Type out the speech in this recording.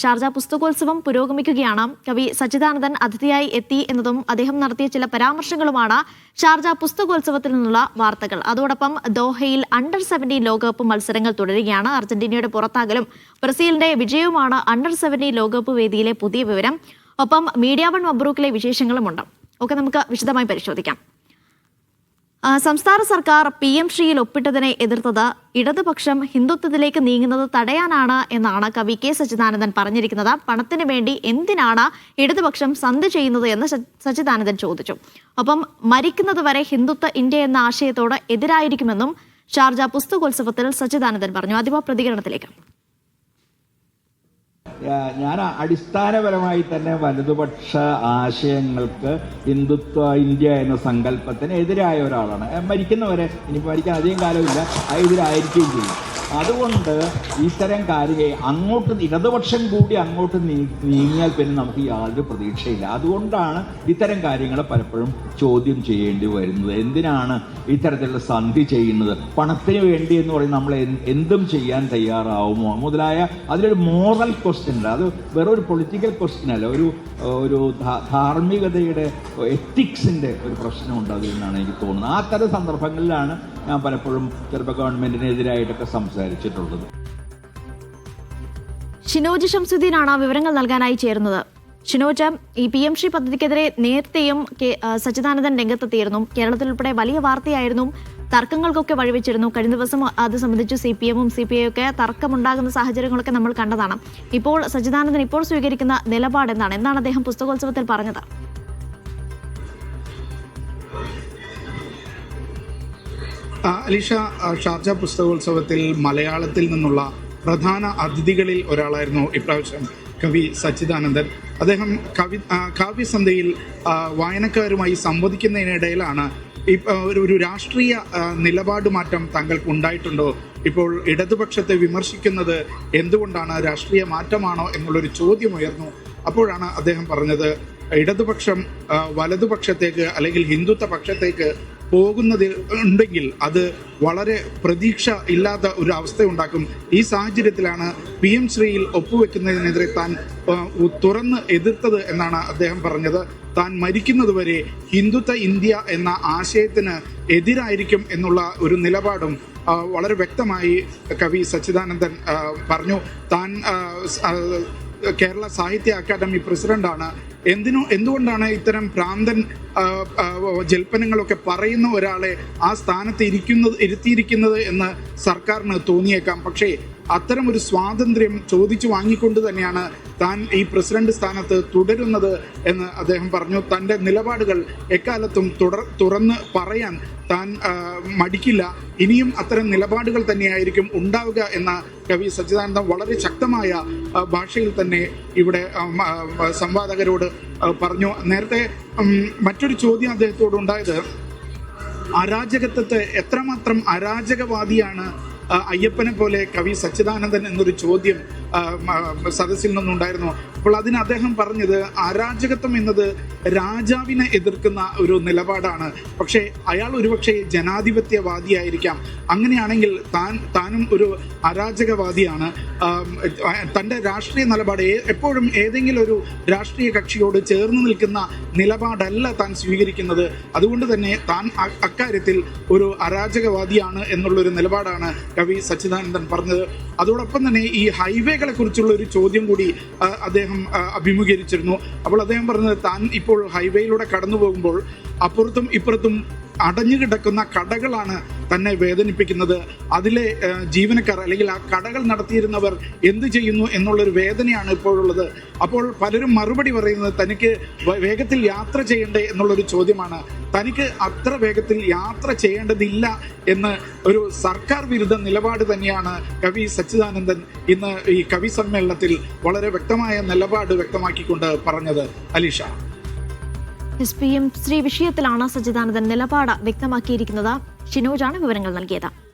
Sharjah പുസ്തകോത്സവം പുരോഗമിക്കുകയാണ്. കവി സച്ചിദാനന്ദൻ അതിഥിയായി എത്തി എന്നതും അദ്ദേഹം നടത്തിയ ചില പരാമർശങ്ങളുമാണ് ഷാർജ പുസ്തകോത്സവത്തിൽ നിന്നുള്ള വാർത്തകൾ. അതോടൊപ്പം ദോഹയിൽ അണ്ടർ സെവന്റീൻ ലോകകപ്പ് മത്സരങ്ങൾ തുടരുകയാണ്. അർജന്റീനയുടെ പുറത്താകലും ബ്രസീലിന്റെ വിജയവുമാണ് അണ്ടർ സെവന്റീൻ ലോകകപ്പ് വേദിയിലെ പുതിയ വിവരം. ഒപ്പം മീഡിയ വൺ മബ്രൂക്കിലെ വിശേഷങ്ങളുമുണ്ട്. ഒക്കെ നമുക്ക് വിശദമായി പരിശോധിക്കാം. സംസ്ഥാന സർക്കാർ പി എം ശ്രീയിൽ ഒപ്പിട്ടതിനെ എതിർത്തത് ഇടതുപക്ഷം ഹിന്ദുത്വത്തിലേക്ക് നീങ്ങുന്നത് തടയാനാണ് എന്നാണ് കവി കെ സച്ചിദാനന്ദൻ പറഞ്ഞിരിക്കുന്നത്. പണത്തിന് വേണ്ടി എന്തിനാണ് ഇടതുപക്ഷം സന്ധി ചെയ്യുന്നത് എന്ന് സച്ചിദാനന്ദൻ ചോദിച്ചു. ഒപ്പം മരിക്കുന്നത് വരെ ഹിന്ദുത്വ ഇന്ത്യ എന്ന ആശയത്തോട് എതിരായിരിക്കുമെന്നും ഷാർജ പുസ്തകോത്സവത്തിൽ സച്ചിദാനന്ദൻ പറഞ്ഞു. അതിവ പ്രതികരണത്തിലേക്ക്. ഞാൻ അടിസ്ഥാനപരമായി തന്നെ വലതുപക്ഷ ആശയങ്ങൾക്ക് ഹിന്ദുത്വ ഇന്ത്യ എന്ന സങ്കല്പത്തിന് എതിരായ ഒരാളാണ്. മരിക്കുന്നവരെ ഇനി മരിക്കാൻ അധികം കാലമില്ല. എതിരായിരിക്കുകയും ചെയ്യും. അതുകൊണ്ട് ഇത്തരം കാര്യങ്ങൾ അങ്ങോട്ട് ഇടതുപക്ഷം കൂടി അങ്ങോട്ട് നീങ്ങിയാൽ പിന്നെ നമുക്ക് യാതൊരു പ്രതീക്ഷയില്ല. അതുകൊണ്ടാണ് ഇത്തരം കാര്യങ്ങൾ പലപ്പോഴും ചോദ്യം ചെയ്യേണ്ടി വരുന്നത്. എന്തിനാണ് ഇത്തരത്തിലുള്ള സന്ധി ചെയ്യുന്നത്? പണത്തിന് വേണ്ടി എന്ന് പറയുന്നത് നമ്മൾ എന്തും ചെയ്യാൻ തയ്യാറാവുമോ? മുതലായ അതിലൊരു മോറൽ ക്വസ്റ്റ്യൻ ഉണ്ട് അത് വെറൊരു പൊളിറ്റിക്കൽ ക്വസ്റ്റ്യൻ അല്ല. ഒരു ഒരു ധാർമ്മികതയുടെ എത്തിക്സിന്റെ ഒരു പ്രശ്നമുണ്ട് അതിൽ നിന്നാണ് എനിക്ക് തോന്നുന്നത്. ആ തരം സന്ദർഭങ്ങളിലാണ് ഞാൻ പലപ്പോഴും ചിലപ്പോൾ ഗവൺമെന്റിനെതിരായിട്ടൊക്കെ സംസാരിച്ചിട്ടുള്ളത്. ഷിനോജ് ഷംസുദ്ദീനാണ് വിവരങ്ങൾ നൽകാനായി ചേരുന്നത്. ഷിനോജ് ഈ പി എം ശ്രീ പദ്ധതിക്കെതിരെ നേരത്തെയും സച്ചിദാനന്ദൻ രംഗത്തെത്തിയിരുന്നു. കേരളത്തിൽ ഉൾപ്പെടെ വലിയ വാർത്തയായിരുന്നു. തർക്കങ്ങൾക്കൊക്കെ വഴിവെച്ചിരുന്നു. കഴിഞ്ഞ ദിവസം അത് സംബന്ധിച്ച് സി പി എമ്മും സി പി ഐ ഒക്കെ തർക്കമുണ്ടാകുന്ന സാഹചര്യങ്ങളൊക്കെ നമ്മൾ കണ്ടതാണ്. ഇപ്പോൾ സച്ചിദാനന്ദൻ ഇപ്പോൾ സ്വീകരിക്കുന്ന നിലപാട് എന്താണ് എന്താണ് അദ്ദേഹം പുസ്തകോത്സവത്തിൽ പറഞ്ഞത്? അലീഷ ഷാർജ പുസ്തകോത്സവത്തിൽ മലയാളത്തിൽ നിന്നുള്ള പ്രധാന അതിഥികളിൽ ഒരാളായിരുന്നു ഇപ്രാവശ്യം കവി സച്ചിദാനന്ദൻ. അദ്ദേഹം കവി കാവ്യസന്ധയിൽ വായനക്കാരുമായി സംവദിക്കുന്നതിനിടയിലാണ് ഒരു ഒരു രാഷ്ട്രീയ നിലപാട് മാറ്റം താങ്കൾക്ക് ഉണ്ടായിട്ടുണ്ടോ ഇപ്പോൾ ഇടതുപക്ഷത്തെ വിമർശിക്കുന്നത് എന്തുകൊണ്ടാണ്? രാഷ്ട്രീയ മാറ്റമാണോ? എന്നുള്ളൊരു ചോദ്യം ഉയർന്നു അപ്പോഴാണ് അദ്ദേഹം പറഞ്ഞത് ഇടതുപക്ഷം വലതുപക്ഷത്തേക്ക് അല്ലെങ്കിൽ ഹിന്ദുത്വ പക്ഷത്തേക്ക് പോകുന്നത് ഉണ്ടെങ്കിൽ അത് വളരെ പ്രതീക്ഷ ഇല്ലാത്ത ഒരു അവസ്ഥ ഉണ്ടാക്കും ഈ സാഹചര്യത്തിലാണ് പി എം ശ്രീയിൽ ഒപ്പുവെക്കുന്നതിനെതിരെ താൻ തുറന്ന് എതിർത്തത് എന്നാണ് അദ്ദേഹം പറഞ്ഞത്. താൻ മരിക്കുന്നതുവരെ ഹിന്ദുത്വ ഇന്ത്യ എന്ന ആശയത്തിന് എതിരായിരിക്കും എന്നുള്ള ഒരു നിലപാടും വളരെ വ്യക്തമായി കവി സച്ചിദാനന്ദൻ പറഞ്ഞു. താൻ കേരള സാഹിത്യ അക്കാദമി പ്രസിഡന്റാണ്. എന്തിനു എന്തുകൊണ്ടാണ് ഇത്തരം ഭ്രാന്തൻ ജൽപ്പനങ്ങളൊക്കെ പറയുന്ന ഒരാളെ ആ സ്ഥാനത്ത് ഇരിക്കുന്നത് ഇരുത്തിയിരിക്കുന്നത് എന്ന് സർക്കാരിന് തോന്നിയേക്കാം. പക്ഷേ അത്തരം ഒരു സ്വാതന്ത്ര്യം ചോദിച്ചു വാങ്ങിക്കൊണ്ട് തന്നെയാണ് താൻ ഈ പ്രസിഡന്റ് സ്ഥാനത്ത് തുടരുന്നത് എന്ന് അദ്ദേഹം പറഞ്ഞു. തന്റെ നിലപാടുകൾ എക്കാലത്തും തുടർ തുറന്ന് പറയാൻ താൻ മടിക്കില്ല. ഇനിയും അത്തരം നിലപാടുകൾ തന്നെയായിരിക്കും ഉണ്ടാവുക എന്ന കവി സച്ചിദാനന്ദം വളരെ ശക്തമായ ഭാഷയിൽ തന്നെ ഇവിടെ സംവാദകരോട് പറഞ്ഞു. നേരത്തെ മറ്റൊരു ചോദ്യം അദ്ദേഹത്തോട് ഉണ്ടായത് അരാജകത്വത്തെ എത്രമാത്രം അരാജകവാദിയാണ് അയ്യപ്പനെ പോലെ കവി സച്ചിദാനന്ദൻ എന്നൊരു ചോദ്യം സദസ്സിൽ നിന്നുണ്ടായിരുന്നു. അപ്പോൾ അതിന് അദ്ദേഹം പറഞ്ഞത് അരാജകത്വം എന്നത് രാജാവിനെ എതിർക്കുന്ന ഒരു നിലപാടാണ്. പക്ഷേ അയാൾ ഒരുപക്ഷെ ജനാധിപത്യവാദിയായിരിക്കാം. അങ്ങനെയാണെങ്കിൽ താൻ താനും ഒരു അരാജകവാദിയാണ്. തന്റെ രാഷ്ട്രീയ നിലപാട് എപ്പോഴും ഏതെങ്കിലും ഒരു രാഷ്ട്രീയ കക്ഷിയോട് ചേർന്ന് നിൽക്കുന്ന നിലപാടല്ല താൻ സ്വീകരിക്കുന്നത്. അതുകൊണ്ട് തന്നെ താൻ അക്കാര്യത്തിൽ ഒരു അരാജകവാദിയാണ് എന്നുള്ളൊരു നിലപാടാണ് കവി സച്ചിദാനന്ദൻ പറഞ്ഞത്. അതോടൊപ്പം തന്നെ ഈ ഹൈവേകളെ കുറിച്ചുള്ള ഒരു ചോദ്യം കൂടി അദ്ദേഹം അഭിമുഖീകരിച്ചിരുന്നു. അപ്പോൾ അദ്ദേഹം പറഞ്ഞത് താൻ ഇപ്പോൾ ഹൈവേയിലൂടെ കടന്നു പോകുമ്പോൾ അപ്പുറത്തും ഇപ്പുറത്തും അടഞ്ഞു കിടക്കുന്ന കടകളാണ് തന്നെ വേദനിപ്പിക്കുന്നത്. അതിലെ ജീവനക്കാർ അല്ലെങ്കിൽ ആ കടകൾ നടത്തിയിരുന്നവർ എന്ത് ചെയ്യുന്നു എന്നുള്ളൊരു വേദനയാണ് ഇപ്പോഴുള്ളത്. അപ്പോൾ പലരും മറുപടി പറയുന്നത് തനിക്ക് വേഗത്തിൽ യാത്ര ചെയ്യണ്ടേ എന്നുള്ളൊരു ചോദ്യമാണ് തനിക്ക് അത്ര വേഗത്തിൽ യാത്ര ചെയ്യേണ്ടതില്ല എന്ന് ഒരു സർക്കാർ വിരുദ്ധ നിലപാട് തന്നെയാണ് കവി സച്ചിദാനന്ദൻ ഇന്ന് ഈ കവി സമ്മേളനത്തിൽ വളരെ വ്യക്തമായ നിലപാട് വ്യക്തമാക്കിക്കൊണ്ട് പറഞ്ഞത്. Aleesha. S P M Shri വിഷയത്തിലാണ് സച്ചിദാനന്ദൻ നിലപാട് വ്യക്തമാക്കിയിരിക്കുന്നത്. ഷിനോജാണ് വിവരങ്ങൾ നൽകിയത്.